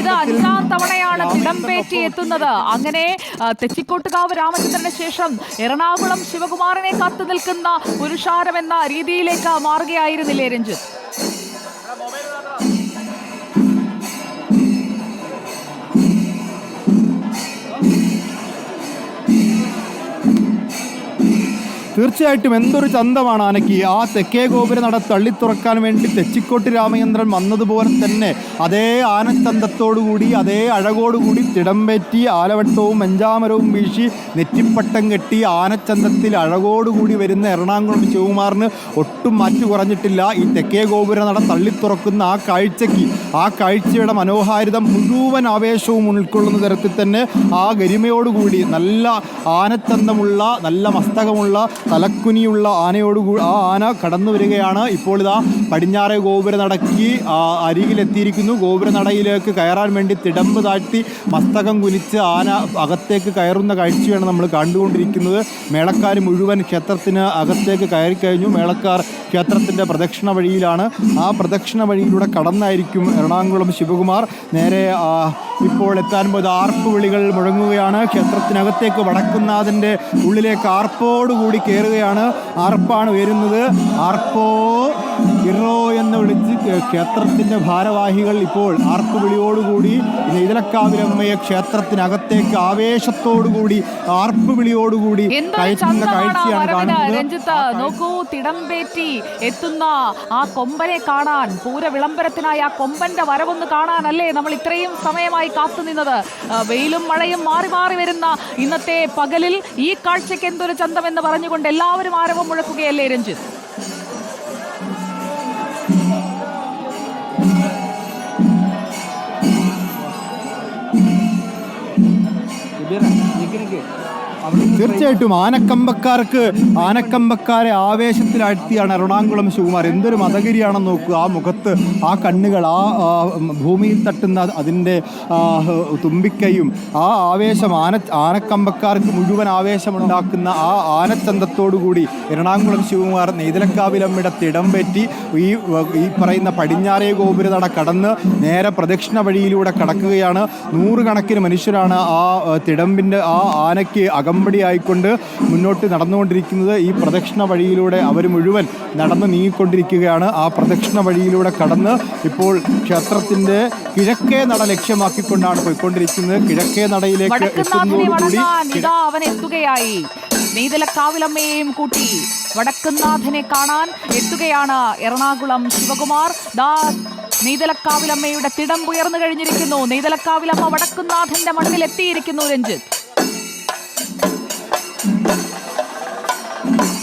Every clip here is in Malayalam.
ഇത് അഞ്ചാം തവണയാണ് എത്തുന്നത്. അങ്ങനെ തെച്ചിക്കോട്ടുകാവ് രാമചന്ദ്രന് ശേഷം എറണാകുളം ശിവകുമാറിനെ കാത്തു നിൽക്കുന്ന പുരുഷാരം എന്ന രീതിയിലേക്ക് മാറുകയായിരുന്നില്ലേ രഞ്ജിത്ത്? തീർച്ചയായിട്ടും എന്തൊരു ചന്തമാണ് ആനയ്ക്ക് ആ തെക്കേ ഗോപുര നട തള്ളിത്തുറക്കാൻ വേണ്ടി തെച്ചിക്കോട്ട് രാമചന്ദ്രൻ വന്നതുപോലെ തന്നെ അതേ ആനച്ചന്തത്തോടുകൂടി അതേ അഴകോടുകൂടി തിടംപേറ്റി ആലവട്ടവും മഞ്ചാമരവും വീശി നെറ്റിപ്പട്ടം കെട്ടി ആനച്ചന്തത്തിൽ അഴകോടുകൂടി വരുന്ന എറണാകുളം ശിവകുമാറിന് ഒട്ടും മാറ്റി കുറഞ്ഞിട്ടില്ല. ഈ തെക്കേ ഗോപുര നട തള്ളിത്തുറക്കുന്ന ആ കാഴ്ചയ്ക്ക് ആ കാഴ്ചയുടെ മനോഹാരിത മുഴുവൻ ആവേശവും ഉൾക്കൊള്ളുന്ന തരത്തിൽ തന്നെ ആ ഗരിമയോടുകൂടി നല്ല ആനച്ചന്തമുള്ള നല്ല മസ്തകമുള്ള തലക്കുനിയുള്ള ആനയോട് ആ ആന കടന്നു വരികയാണ്. ഇപ്പോൾ ഇതാ പടിഞ്ഞാറെ ഗോപുര നടക്കി അരികിലെത്തിയിരിക്കുന്നു. ഗോപുര നടയിലേക്ക് കയറാൻ വേണ്ടി തിടമ്പ് താഴ്ത്തി മസ്തകം കുനിച്ച് ആന അകത്തേക്ക് കയറുന്ന കാഴ്ചയാണ് നമ്മൾ കണ്ടുകൊണ്ടിരിക്കുന്നത്. മേളക്കാർ മുഴുവൻ ക്ഷേത്രത്തിന് അകത്തേക്ക് കയറി കഴിഞ്ഞു. മേളക്കാർ ക്ഷേത്രത്തിന്റെ പ്രദക്ഷിണ വഴിയിലാണ്. ആ പ്രദക്ഷിണ വഴിയിലൂടെ കടന്നായിരിക്കും എറണാകുളം ശിവകുമാർ. നേരെ ഇപ്പോൾ എത്താൻ പോയത് ആർപ്പ് വിളികൾ മുഴങ്ങുകയാണ്. ക്ഷേത്രത്തിനകത്തേക്ക് വടക്കുന്നാഥന്റെ ഉള്ളിലേക്ക് ആർപ്പോടുകൂടി കയറുകയാണ് അർപ്പാണ് ഉയരുന്നത്. ആർപ്പോ ഇറോ എന്ന് വിളിച്ച് ക്ഷേത്രത്തിന്റെ ഭാരവാഹികൾ ഇപ്പോൾ ആർപ്പ് വിളിയോടുകൂടി നെയ്തലക്കാവിലമ്മയെ ക്ഷേത്രത്തിനകത്തേക്ക് ആവേശത്തോടുകൂടി ആർപ്പ് വിളിയോടുകൂടി എന്തൊരു കയറ്റുന്ന കാഴ്ചയാണ് കാണുന്നത്. നോക്കൂ തിടമ്പേറ്റി എത്തുന്ന ആ കൊമ്പനെ കാണാൻ പൂര വിളംബരത്തിനായി ആ കൊമ്പന്റെ വരവൊന്ന് കാണാനല്ലേ നമ്മൾ ഇത്രയും സമയമായി കാത്തുനിന്നത് വെയിലും മഴയും മാറി മാറി വരുന്ന ഇന്നത്തെ പകലിൽ ഈ കാഴ്ചയ്ക്ക് എന്തൊരു ചന്തമെന്ന് പറഞ്ഞുകൊണ്ട് എല്ലാവരും ആരവം മുഴക്കുകയല്ലേ രഞ്ജിത്ത്? 你给那个。തീർച്ചയായിട്ടും ആനക്കമ്പക്കാർക്ക് ആനക്കമ്പക്കാരെ ആവേശത്തിലാഴ്ത്തിയാണ് എറണാകുളം ശിവകുമാർ. എന്തൊരു മതഗിരിയാണെന്ന് നോക്കുക ആ മുഖത്ത് ആ കണ്ണുകൾ ആ ഭൂമിയിൽ തട്ടുന്ന അതിന്റെ തുമ്പിക്കയും ആ ആവേശം ആന ആനക്കമ്പക്കാർക്ക് മുഴുവൻ ആവേശമുണ്ടാക്കുന്ന ആ ആനച്ചന്തത്തോടുകൂടി എറണാകുളം ശിവകുമാർ നെയ്തലക്കാവിലമ്മയുടെ തിടം പറ്റി ഈ ഈ പറയുന്ന പടിഞ്ഞാറേ ഗോപുരനട കടന്ന് നേരെ പ്രദക്ഷിണ വഴിയിലൂടെ കടക്കുകയാണ്. നൂറുകണക്കിന് മനുഷ്യരാണ് ആ തിടമ്പിന്റെ ആ ആനയ്ക്ക് അകമ്പടിയായിക്കൊണ്ട് മുന്നോട്ട് നടന്നുകൊണ്ടിരിക്കുന്നത് ഈ പ്രദക്ഷിണ വഴിയിലൂടെ അവർ മുഴുവൻ നടന്ന് നീങ്ങിക്കൊണ്ടിരിക്കുകയാണ്. ആ പ്രദക്ഷിണ വഴിയിലൂടെ കടന്ന് ഇപ്പോൾ ക്ഷേത്രത്തിന്റെ കിഴക്കേ നട ലക്ഷ്യമാക്കിക്കൊണ്ടാണ് പോയിക്കൊണ്ടിരിക്കുന്നത്. കിഴക്കേ നടയിലേക്ക് എത്തുന്നതോടുകൂടി അവൻ എത്തുകയായി. നെയ്തലക്കാവിലമ്മയെയും കൂട്ടി വടക്കുന്നാഥനെ കാണാൻ എത്തുകയാണ് എറണാകുളം ശിവകുമാർ. ദാ നെയ്തലക്കാവിലമ്മയുടെ തിടം ഉയർന്നു കഴിഞ്ഞിരിക്കുന്നു. നെയ്തലക്കാവിലമ്മ വടക്കുന്നാഥന്റെ മണ്ണിൽ എത്തിയിരിക്കുന്നു രഞ്ജിത്ത്. Thank you.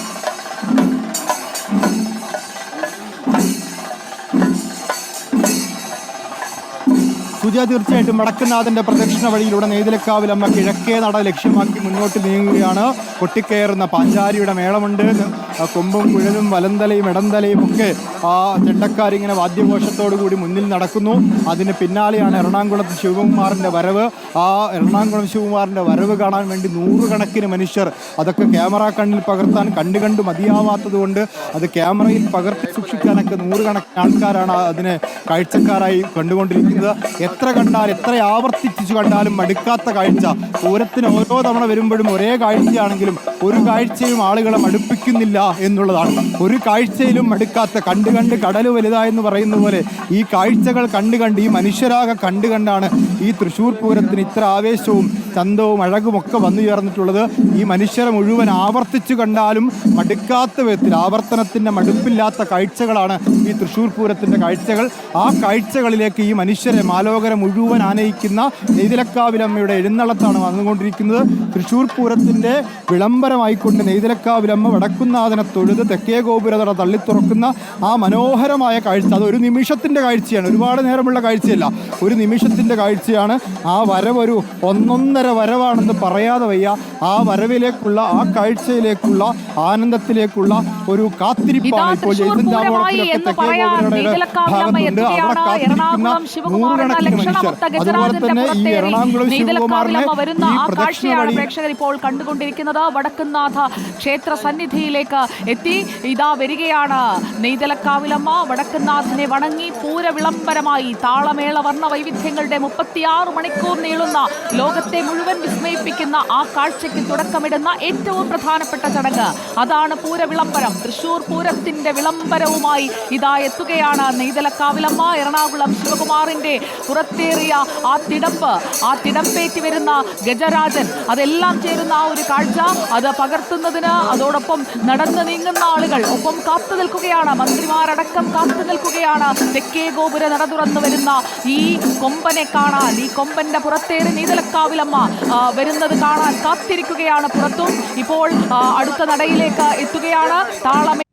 സുജ തീർച്ചയായിട്ടും വടക്കുനാഥന്റെ പ്രദക്ഷിണ വഴിയിലൂടെ നെയ്തലക്കാവിലമ്മ കിഴക്കേ നട ലക്ഷ്യമാക്കി മുന്നോട്ട് നീങ്ങുകയാണ്. കൊട്ടിക്കയറുന്ന പാഞ്ചാരിയുടെ മേളമുണ്ട്. കൊമ്പും കുഴലും വലന്തലയും ഇടന്തലയും ഒക്കെ ആ ചെണ്ടക്കാരിങ്ങനെ വാദ്യഘോഷത്തോടുകൂടി മുന്നിൽ നടക്കുന്നു. അതിന് പിന്നാലെയാണ് എറണാകുളത്ത് ശിവകുമാറിന്റെ വരവ്. ആ എറണാകുളം ശിവകുമാറിന്റെ വരവ് കാണാൻ വേണ്ടി നൂറുകണക്കിന് മനുഷ്യർ അതൊക്കെ ക്യാമറ കണ്ണിൽ പകർത്താൻ കണ്ടു കണ്ടു മതിയാവാത്തതുകൊണ്ട് അത് ക്യാമറയിൽ പകർത്തി സൂക്ഷിക്കാനൊക്കെ നൂറുകണക്കിന് ആൾക്കാരാണ് അതിനെ കാഴ്ചക്കാരായി കണ്ടുകൊണ്ടിരിക്കുന്നത്. എത്ര കണ്ടാൽ എത്ര ആവർത്തിച്ചു കണ്ടാലും മടുക്കാത്ത കാഴ്ച. പൂരത്തിന് ഓരോ തവണ വരുമ്പോഴും ഒരേ കാഴ്ചയാണെങ്കിലും ഒരു കാഴ്ചയും ആളുകളെ മടുപ്പിക്കുന്നില്ല എന്നുള്ളതാണ്. ഒരു കാഴ്ചയിലും മടുക്കാത്ത കണ്ടു കണ്ട് കടൽ വലുതായെന്ന് പറയുന്ന പോലെ ഈ കാഴ്ചകൾ കണ്ടു കണ്ട് ഈ മനുഷ്യരാകെ കണ്ടു കണ്ടാണ് ഈ തൃശ്ശൂർ പൂരത്തിന് ഇത്ര ആവേശവും ചന്തവും അഴകുമൊക്കെ വന്നു ചേർന്നിട്ടുള്ളത്. ഈ മനുഷ്യരെ മുഴുവൻ ആവർത്തിച്ചു കണ്ടാലും മടുക്കാത്ത വിധത്തിൽ ആവർത്തനത്തിന്റെ മടുപ്പില്ലാത്ത കാഴ്ചകളാണ് ഈ തൃശ്ശൂർ പൂരത്തിന്റെ കാഴ്ചകൾ. ആ കാഴ്ചകളിലേക്ക് ഈ മനുഷ്യരെ മാലോകര മുഴുവൻ ആനയിക്കുന്ന നെയ്തലക്കാവിലമ്മയുടെ എഴുന്നള്ളത്താണ് വന്നുകൊണ്ടിരിക്കുന്നത്. തൃശ്ശൂർ പൂരത്തിന്റെ വിളംബരമായിക്കൊണ്ട് നെയ്തലക്കാവിലമ്മ വടക്കുന്നാഥനെ തൊഴുത് തെക്കേ ഗോപുരതട തള്ളിത്തുറക്കുന്ന ആ മനോഹരമായ കാഴ്ച. അത് ഒരു നിമിഷത്തിന്റെ കാഴ്ചയാണ്. ഒരുപാട് നേരമുള്ള കാഴ്ചയല്ല. ഒരു നിമിഷത്തിന്റെ കാഴ്ചയാണ്. ആ വരവൊരു ഒന്നൊന്നര വരവാണെന്ന് പറയാതെ വയ്യ. ആ വരവിലേക്കുള്ള ആ കാഴ്ചയിലേക്കുള്ള ആനന്ദത്തിലേക്കുള്ള ഒരു കാത്തിരിപ്പാണ് ഇപ്പോൾ ജയ്സൻ ജാമോളത്തിലൊക്കെ തെക്കേ ഗോപുരയുടെ ഭാഗത്തുണ്ട്. അവിടെ കാത്തിരിക്കുന്ന നൂറുകണക്കിന് അതുപോലെ തന്നെ ഈ എറണാകുളം ശിവകുമാറിനെ ഈ പ്രദക്ഷിണ വഴി പ്രേക്ഷകർ ഇപ്പോൾ കണ്ടുകൊണ്ടിരിക്കുന്നത്? വടക്കുന്നാഥ ക്ഷേത്ര സന്നിധിയിലേക്ക് എത്തി. ഇതാ വരികയാണ് നെയ്തലക്കാവിലമ്മ വടക്കുന്നാഥനെ വണങ്ങി പൂര വിളംബരമായി താളമേള വർണ വൈവിധ്യങ്ങളുടെ മുപ്പത്തിയാറ് മണിക്കൂർ നീളുന്ന ലോകത്തെ മുഴുവൻ വിസ്മയിപ്പിക്കുന്ന ആ കാഴ്ചയ്ക്ക് തുടക്കമിടുന്ന ഏറ്റവും പ്രധാനപ്പെട്ട ചടങ്ങ്. അതാണ് പൂര വിളംബരം തൃശൂർ പൂരത്തിന്റെ വിളംബരവുമായി ഇതാ എത്തുകയാണ് നെയ്തലക്കാവിലമ്മ എറണാകുളം ശിവകുമാറിന്റെ പുറത്തേറിയ ആ തിടപ്പ് ആ തിടമ്പേറ്റി വരുന്ന ഗജരാജൻ. അതെല്ലാം ചേരുന്ന ആ ഒരു കാഴ്ച അത് പകർത്തുന്നതിന് അതോടൊപ്പം നടന്നു നീങ്ങുന്ന ആളുകൾ ഒപ്പം കാത്തു നിൽക്കുകയാണ്. മന്ത്രിമാരടക്കം കാത്തു നിൽക്കുകയാണ്. തെക്കേ ഗോപുര നട തുറന്നു വരുന്ന ഈ കൊമ്പനെ കാണാൻ ഈ കൊമ്പന്റെ പുറത്തേറി നീതലക്കാവിലമ്മ വരുന്നത് കാണാൻ കാത്തിരിക്കുകയാണ് പുറത്തും. ഇപ്പോൾ അടുത്ത നടയിലേക്ക് എത്തുകയാണ്. താളം